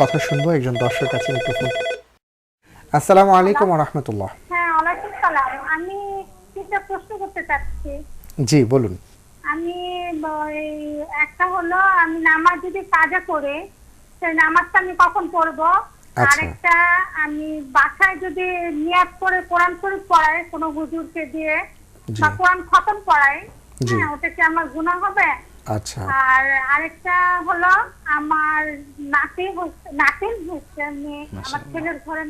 কথা শুনব একজন দর্শক আছে মিক্রোফোন আসসালামু আলাইকুম রহমতুল্লাহ। হ্যাঁ ওয়ালাইকুম সালাম। আমি তিনটা প্রশ্ন করতে চাচ্ছি। জি বলুন। আমি একটা হলো আমি নামাজ যদি কাজা করে সেই নামাজটা আমি কখন পড়ব? আচ্ছা। আরেকটা আমি বাসায় যদি নিয়াত করে কোরআন শরীফ পড়াই কোনো হুজুরকে দিয়ে। বা কোরআন খতম পড়াই হ্যাঁ ওটা কি আমার গুনাহ হবে? আচ্ছা। আর আরেকটা হলো আমার নাতি হচ্ছে নাতিন হচ্ছে মেয়ে আমার ছেলের ঘরে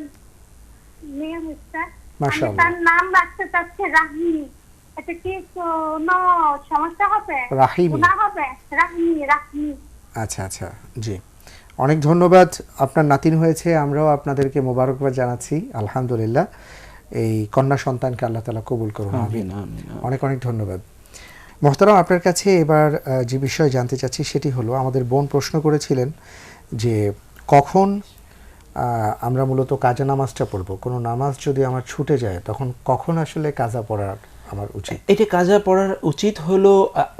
মেয়ে হচ্ছে। আমি তার নাম রাখতে চাচ্ছি রাহমি। এটা কি কোনো সমস্যা হবে? রাহিমি। গুনাহ হবে? রাহমি রাহমি। আচ্ছা আচ্ছা জি। অনেক ধন্যবাদ। আপনার নাতিন হয়েছে আমরাও আপনাদেরকে মোবারকবাদ জানাচ্ছি। আলহামদুলিল্লাহ। এই কন্যা সন্তানকে আল্লাহ তালা কবুল করুন অনেক অনেক ধন্যবাদ। মোহতারাম, আপনার কাছে এবার যে বিষয় জানতে চাচ্ছি সেটি হলো, আমাদের বোন প্রশ্ন করেছিলেন যে কখন আমরা মূলত কাজা নামাজটা পড়ব? কোনো নামাজ যদি আমার ছুটে যায়, তখন কখন আসলে কাজা পড়ার আমার উচিত। এটি কাজা পড়ার উচিত হলো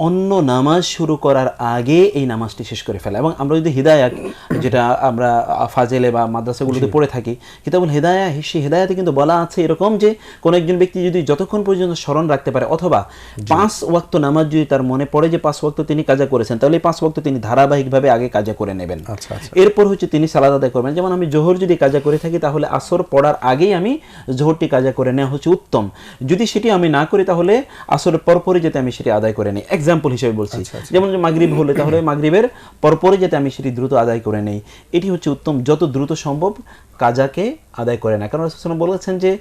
অন্য নামাজ শুরু করার আগে এই নামাজটি শেষ করে ফেলা। এবং আমরা যদি হিদায়াত যেটা আমরা ফাজেলে বা মাদ্রাসাগুলোতে পড়ে থাকি কিতাবুল হেদায়া সেই হেদায়াতে কিন্তু বলা আছে এরকম যে কোনো একজন ব্যক্তি যদি যতক্ষণ পর্যন্ত স্মরণ রাখতে পারে অথবা পাঁচ ওয়াক্ত নামাজ যদি তার মনে পড়ে যে পাঁচ ওয়াক্ত তিনি কাজা করেছেন তাহলে এই পাঁচ ওয়াক্ত তিনি ধারাবাহিকভাবে আগে কাজা করে নেবেন। আচ্ছা আচ্ছা। এরপর হচ্ছে তিনি সালাদ আদায় করবেন। যেমন আমি জোহর যদি কাজা করে থাকি তাহলে আসর পড়ার আগেই আমি জোহরটি কাজা করে নেওয়া হচ্ছে উত্তম। যদি সেটি আমি না করি তাহলে আসলে পরপরই যাতে আমি সেটি আদায় করে নিই। এক্সাম্পল হিসেবে বলছি। যেমন যে মাগরিব হলে তাহলে মাগরিবের পরপরই যাতে আমি সেটি দ্রুত আদায় করে নেই। এটি হচ্ছে উত্তম যত দ্রুত সম্ভব কাজাকে আদায় করে না। কারণ রাসূলুল্লাহ বলেছেন যে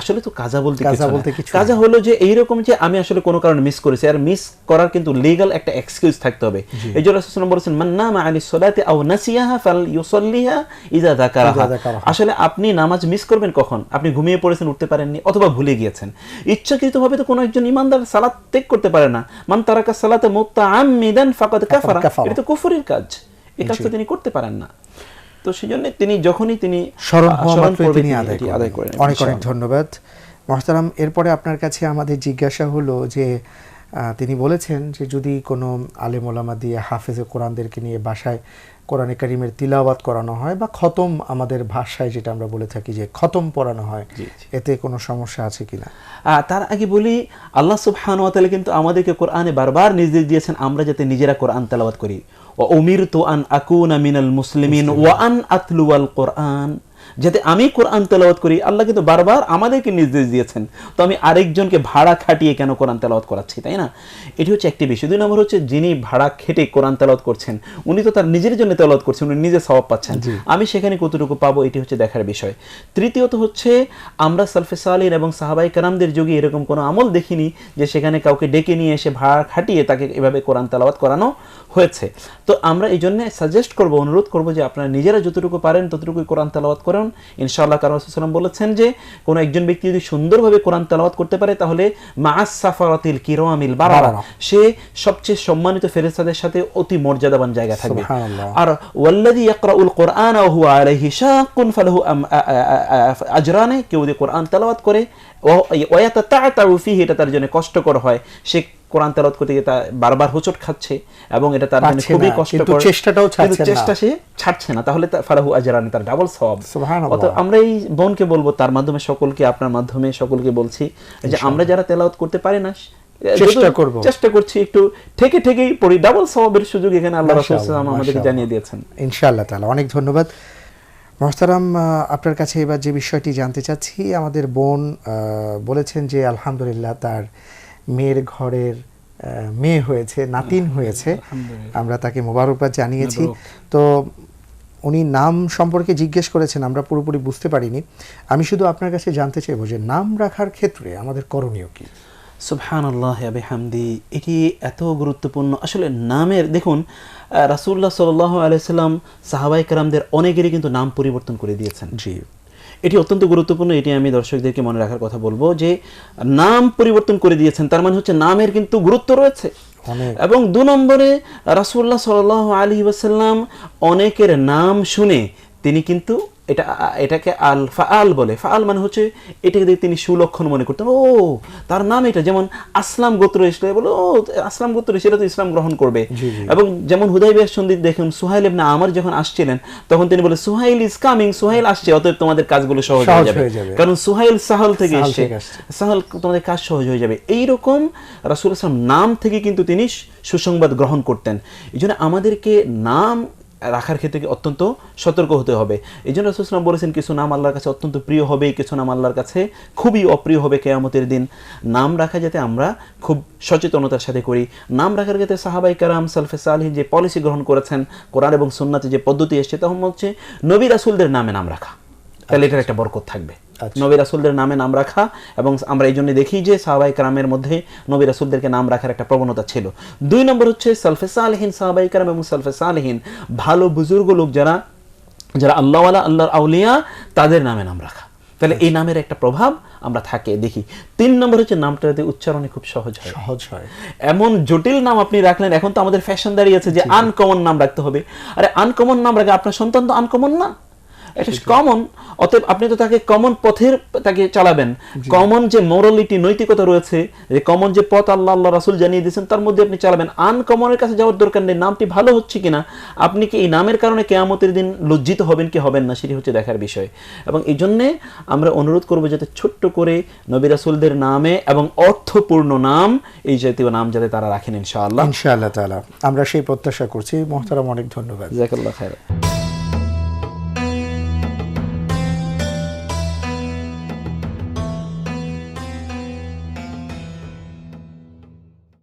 আসলে তো কাজা বলতে কাজা। বলতে কিছু কাজা হলো যে এইরকম যে আমি আসলে কোনো কারণে মিস করেছি। আর মিস করার কিন্তু লিগ্যাল একটা এক্সকিউজ থাকতে হবে। এই জন্য রাসূলুল্লাহ বলেছেন মান নামা আনি সলাতি আও নাসিয়াহা ফাল ইউসাল্লিহা ইজা যাকারাহা। আসলে আপনি নামাজ মিস করবেন কখন? আপনি ঘুমিয়ে পড়েছেন উঠতে পারেননি অথবা ভুলে গিয়েছেন। ইচ্ছাকৃতভাবে তো কোনো একজন ইমানদার সালাত ত্যাগ করতে পারে না। মান তারাকা সালাতে মুত্তাআম্মিদান ফাকাদ কাফারা। কাফারা। এটা তো কুফরের কাজ। এই কাজটা তিনি করতে পারেন না। তো সেজন্য তিনি যখনই তিনি স্মরণ তিনি আদায় এটি করবেন। আদায় করে অনেক অনেক ধন্যবাদ। মহতারাম এরপরে আপনার কাছে আমাদের জিজ্ঞাসা হলো যে তিনি বলেছেন যে যদি কোনো আলেম ওলামা দিয়ে হাফেজে কোরআনদেরকে নিয়ে বাসায় কোরআনে কারিমের তিলাওয়াত করানো হয় বা খতম আমাদের ভাষায় যেটা আমরা বলে থাকি যে খতম পড়ানো হয় এতে কোনো সমস্যা আছে কিনা? তার আগে বলি আল্লাহ সুবহান ওয়া তাআলা কিন্তু আমাদেরকে কোরআনে বারবার নির্দেশ দিয়েছেন আমরা যাতে নিজেরা কোরআন তেলাওয়াত করি। ওয়া উমিরতু আন আকুনা মিনাল মুসলিমিন ওয়া আন আতলুয়াল কোরআন যাতে আমি কোরআন তেলাওয়াত করি আল্লাহ কিন্তু বারবার আমাদেরকে নির্দেশ দিয়েছেন। তো আমি আরেকজনকে ভাড়া খাটিয়ে কেন কোরআন তেলাওয়াত করাচ্ছি তাই না? এটি হচ্ছে একটি বিষয়। দুই নম্বর হচ্ছে যিনি ভাড়া খেটে কোরআন তেলাওয়াত করছেন উনি তো তার নিজের জন্য তেলাওয়াত করছেন উনি নিজে সওয়াব পাচ্ছেন। আমি সেখানে কতটুকু পাবো এটি হচ্ছে দেখার বিষয়। তৃতীয়ত হচ্ছে আমরা সালফে সালিন এবং সাহাবাই কারামদের যুগে এরকম কোনো আমল দেখিনি যে সেখানে কাউকে ডেকে নিয়ে এসে ভাড়া খাটিয়ে তাকে এভাবে কোরআন তেলাওয়াত করানো হয়েছে। তো আমরা এই জন্য সাজেস্ট করব অনুরোধ করব যে আপনারা নিজেরা যতটুকু পারেন ততটুকুই কোরআন তেলাওয়াত করুন। ইনশাআল্লাহ কারণ সাল্লাম বলেছেন যে কোনো একজন ব্যক্তি যদি সুন্দরভাবে কোরআন তেলাওয়াত করতে পারে তাহলে মাআস সাফারাতিল কিরামিল বারারা বারারা। সে সবচেয়ে সম্মানিত ফেরেশতাদের সাথে অতি মর্যাদাবান জায়গা থাকবে। আর ওয়াল্লাযী ইয়াকরাউল কুরআন ওয়া হুয়া আলাইহি শাক্কুন ফালাহু আজরানে কেউ যদি কোরআন তেলাওয়াত করে ওয়া ইয়াতাতাআতাউ ফীহি এটা তার জন্য কষ্টকর হয় সে কোরআন তেলাওয়াত করতে গিয়ে তা বারবার হোঁচট খাচ্ছে এবং এটা তার জন্য খুবই কষ্টকর চেষ্টাটাও ছাড়ছে না। চেষ্টা সে ছাড়ছে না তাহলে ফালাহু আজরানে তার ডাবল সওয়াব সুবহানাল্লাহ। অত আমরা এই বোনকে বলব তার মাধ্যমে সকলকে আপনার মাধ্যমে সকলকে বলছি যে আমরা যারা তেলাওয়াত করতে পারি না চেষ্টা করব। চেষ্টা করছি একটু থেকে থেকেই পড়ি ডাবল সওয়াবের সুযোগ এখানে আল্লাহ রাসূল সাল্লাল্লাহু আলাইহি আমাদেরকে জানিয়ে দিয়েছেন ইনশাআল্লাহ তাআলা অনেক ধন্যবাদ মহতারাম আপনার কাছে এবার যে বিষয়টি জানতে চাচ্ছি আমাদের বোন আহ, বলেছেন যে আলহামদুলিল্লাহ তার মেয়ের ঘরের মেয়ে হয়েছে নাতিন হয়েছে। আমরা তাকে মোবারকবাদ জানিয়েছি। তো উনি নাম সম্পর্কে জিজ্ঞেস করেছেন আমরা পুরোপুরি বুঝতে পারিনি। আমি শুধু আপনার কাছে জানতে চাইব যে নাম রাখার ক্ষেত্রে আমাদের করণীয় কি? সুবহানাল্লাহ আবে হামদি এটি এত গুরুত্বপূর্ণ। আসলে নামের দেখুন আহ, রাসূলুল্লাহ সাল্লাল্লাহু আলাইহি সাল্লাম সাহাবাই কারামদের অনেকেরই কিন্তু নাম পরিবর্তন করে দিয়েছেন। জি। এটি অত্যন্ত গুরুত্বপূর্ণ এটি আমি দর্শকদেরকে মনে রাখার কথা বলব যে নাম পরিবর্তন করে দিয়েছেন তার মানে হচ্ছে নামের কিন্তু গুরুত্ব রয়েছে। এবং দু নম্বরে রাসুল্লাহ সাল আলী ওয়াসাল্লাম অনেকের নাম শুনে তিনি কিন্তু এটা এটাকে আল ফাআল বলে। ফাআল মানে হচ্ছে এটাকে দিয়ে তিনি সুলক্ষণ মনে করতেন ও তার নাম এটা। যেমন আসলাম গোত্র এসলে বলো ও আসলাম গোত্র সেটা তো ইসলাম গ্রহণ করবে। এবং যেমন হুদাইবিয়ার সন্ধিত দেখুন সুহাইল ইবনে আমার যখন আসছিলেন তখন তিনি বলে সুহাইল ইজ কামিং সুহাইল আসছে অতএব তোমাদের কাজগুলো সহজ হয়ে যাবে। কারণ সুহাইল সাহল থেকে এসছে। সাহল তোমাদের কাজ সহজ হয়ে যাবে। এইরকম রাসুল আসলাম নাম থেকে কিন্তু তিনি সুসংবাদ গ্রহণ করতেন। এই জন্য আমাদেরকে নাম রাখার ক্ষেত্রে অত্যন্ত সতর্ক হতে হবে। এই জন্য রসুলাম বলেছেন, কিছু নাম আল্লাহর কাছে অত্যন্ত প্রিয় হবে, কিছু নাম আল্লাহর কাছে খুবই অপ্রিয় হবে কেয়ামতের দিন। নাম রাখা যাতে আমরা খুব সচেতনতার সাথে করি। নাম রাখার ক্ষেত্রে সাহাবাই কারাম, সালফে সালহিন যে পলিসি গ্রহণ করেছেন, কোরআন এবং সুন্নাতে যে পদ্ধতি এসছে, তখন হচ্ছে নবী রাসুলদের নামে নাম রাখা। তাহলে এটার একটা বরকত থাকবে। নবী রাসুলদের নামে নাম রাখা এবং আমরা এই জন্য দেখি যে সাহাবাই কারামের মধ্যে নবী রাসুলদেরকে নাম রাখার একটা প্রবণতা ছিল। দুই নম্বর হচ্ছে সালফে সালহীন সাহাবাই কারাম এবং সালফে সালহীন ভালো বুজুর্গ লোক যারা যারা আল্লাহওয়ালা আল্লাহর আউলিয়া তাদের নামে নাম রাখা। তাহলে এই নামের একটা প্রভাব আমরা থাকে দেখি। তিন নম্বর হচ্ছে নামটা যাতে উচ্চারণে খুব সহজ হয়। সহজ হয়। এমন জটিল নাম আপনি রাখলেন এখন তো আমাদের ফ্যাশন দাঁড়িয়েছে যে আনকমন নাম রাখতে হবে। আরে আনকমন নাম রাখে আপনার সন্তান তো আনকমন না? এটা কমন অতএব আপনি তো তাকে কমন পথের তাকে চালাবেন। কমন যে মোরালিটি নৈতিকতা রয়েছে যে কমন যে পথ আল্লাহ আল্লাহ রাসুল জানিয়ে দিয়েছেন তার মধ্যে আপনি চালাবেন। আনকমনের কাছে যাওয়ার দরকার নেই। নামটি ভালো হচ্ছে কিনা আপনি কি এই নামের কারণে কেয়ামতের দিন লজ্জিত হবেন কি হবেন না সেটি হচ্ছে দেখার বিষয়। এবং এই জন্যে আমরা অনুরোধ করব যাতে ছোট্ট করে নবী রাসুলদের নামে এবং অর্থপূর্ণ নাম এই জাতীয় নাম যাতে তারা রাখেন ইনশাআল্লাহ। ইনশাআল্লাহ তাআলা। আমরা সেই প্রত্যাশা করছি। মোহতারাম অনেক ধন্যবাদ। জাজাকাল্লাহ খায়রা